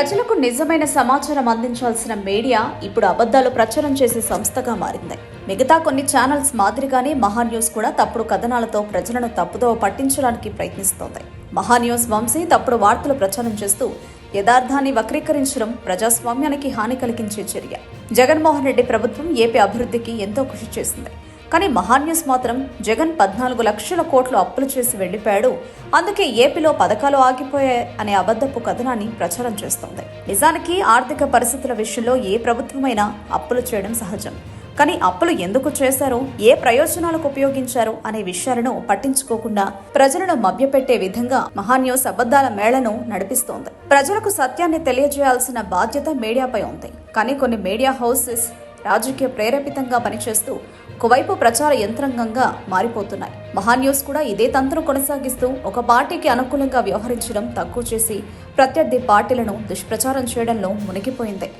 ప్రజలకు నిజమైన సమాచారం అందించాల్సిన మీడియా ఇప్పుడు అబద్ధాలు ప్రచారం చేసే సంస్థగా మారింది. మిగతా కొన్ని ఛానల్స్ మాదిరిగానే మహా న్యూస్ కూడా తప్పుడు కథనాలతో ప్రజలను తప్పుదోవ పట్టించడానికి ప్రయత్నిస్తోంది. మహా న్యూస్ వంశీ తప్పుడు వార్తలు ప్రచారం చేస్తూ యథార్థాన్ని వక్రీకరించడం ప్రజాస్వామ్యానికి హాని కలిగించే చర్య. జగన్మోహన్ రెడ్డి ప్రభుత్వం ఏపీ అభివృద్ధికి ఎంతో కృషి చేసింది. కానీ మహాన్యూస్ మాత్రం జగన్ పద్నాలుగు లక్షల కోట్లు అప్పులు చేసి వెళ్ళిపోయాడు అందుకే ఏపీలో పథకాలు ఆగిపోయాయి అనే అబద్ధపు కథనాన్ని ప్రచారం చేస్తోంది. నిజానికి ఆర్థిక పరిస్థితుల విషయంలో ఏ ప్రభుత్వమైనా అప్పులు చేయడం సహజం. కానీ అప్పులు ఎందుకు చేశారో ఏ ప్రయోజనాలకు ఉపయోగించారో అనే విషయాలను పట్టించుకోకుండా ప్రజలను మభ్యపెట్టే విధంగా మహాన్యూస్ అబద్ధాల మేళను నడిపిస్తోంది. ప్రజలకు సత్యాన్ని తెలియజేయాల్సిన బాధ్యత మీడియాపై ఉంది. కానీ కొన్ని మీడియా హౌసెస్ రాజకీయ ప్రేరేపితంగా పనిచేస్తూ ఒకవైపు ప్రచార యంత్రాంగంగా మారిపోతున్నాయి. మహాన్యూస్ కూడా ఇదే తంత్రం కొనసాగిస్తూ ఒక పార్టీకి అనుకూలంగా వ్యవహరించడం తక్కువ చేసి ప్రత్యర్థి పార్టీలను దుష్ప్రచారం చేయడంలో మునిగిపోయింది.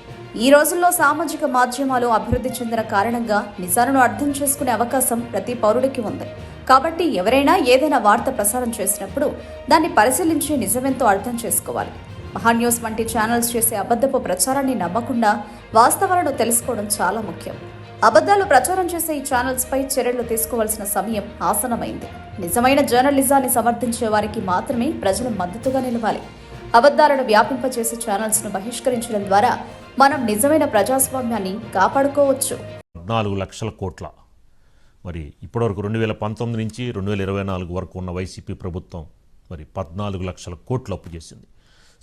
ఈ రోజుల్లో సామాజిక మాధ్యమాలు అభివృద్ధి చెందిన కారణంగా నిజాలను అర్థం చేసుకునే అవకాశం ప్రతి పౌరుడికి ఉంది. కాబట్టి ఎవరైనా ఏదైనా వార్త ప్రసారం చేసినప్పుడు దాన్ని పరిశీలించి నిజమెంతో అర్థం చేసుకోవాలి. మహాన్యూస్ వంటి ఛానల్స్ చేసే అబద్ధపు ప్రచారాన్ని నమ్మకుండా వాస్తవాలను తెలుసుకోవడం చాలా ముఖ్యం. అబద్ధాలు ప్రచారం చేసే ఈ ఛానల్స్పై చర్యలు తీసుకోవాల్సిన సమయం ఆసనమైంది. నిజమైన జర్నలిజాన్ని సమర్థించే వారికి మాత్రమే ప్రజలు మద్దతుగా నిలవాలి. అబద్ధాలను వ్యాపింపచేసే ఛానల్స్ను బహిష్కరించడం ద్వారా మనం నిజమైన ప్రజాస్వామ్యాన్ని కాపాడుకోవచ్చు. పద్నాలుగు లక్షల కోట్ల. మరి ఇప్పటివరకు రెండు వేల పంతొమ్మిది నుంచి రెండు వేల ఇరవై నాలుగు వరకు ఉన్న వైసీపీ ప్రభుత్వం మరి పద్నాలుగు లక్షల కోట్లు అప్పు చేసింది.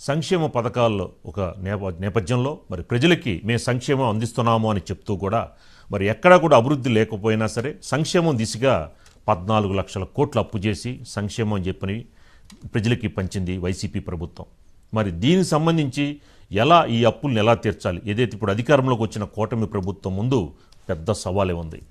సంక్షేమ పథకాల్లో ఒక నేప నేపథ్యంలో మరి ప్రజలకి మేము సంక్షేమం అందిస్తున్నాము అని చెప్తూ కూడా మరి ఎక్కడా కూడా అభివృద్ధి లేకపోయినా సరే సంక్షేమం దిశగా పద్నాలుగు లక్షల కోట్లు అప్పు చేసి సంక్షేమం అని చెప్పని ప్రజలకి పంచింది వైసీపీ ప్రభుత్వం. మరి దీనికి సంబంధించి ఎలా ఈ అప్పుల్ని ఎలా తీర్చాలి? ఏదైతే ఇప్పుడు అధికారంలోకి వచ్చిన కూటమి ప్రభుత్వం ముందు పెద్ద సవాలే ఉంది.